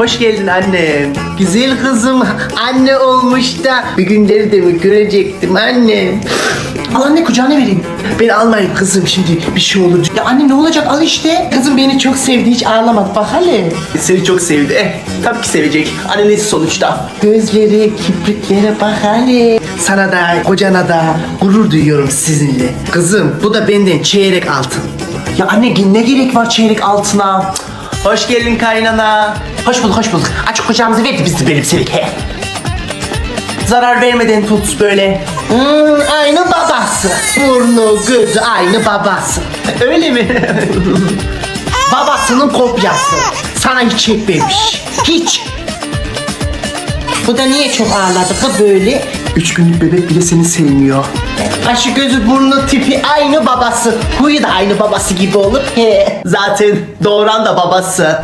Hoş geldin annem. Güzel kızım anne olmuş da bir günleri de mi görecektim annem. Al anne kucağına vereyim. Beni almayın kızım şimdi bir şey olur. Ya anne ne olacak al işte. Kızım beni çok sevdi hiç ağlamadı bak hele. Seni çok sevdi. Eh tabii ki sevecek. Annesi sonuçta. Gözleri, kipriklere bak hele. Sana da kocana da gurur duyuyorum sizinle. Kızım bu da benden çeyrek altın. Ya anne ne gerek var çeyrek altına? Cık. Hoş geldin kaynana. Hoş bulduk hoş bulduk. Aç kucağımızı ver de biz de benimselik he. Zarar vermeden tut böyle. Hmm, aynı babası. Burnu, gözü aynı babası. Öyle mi? Babasının kopyası. Sana hiç çekmemiş. Hiç. Bu da niye çok ağladı bu böyle? Üç günlük bebek bile seni sevmiyor. Kaşı gözü burnu tipi aynı babası. Huyu da aynı babası gibi olur. He. Zaten doğuran da babası.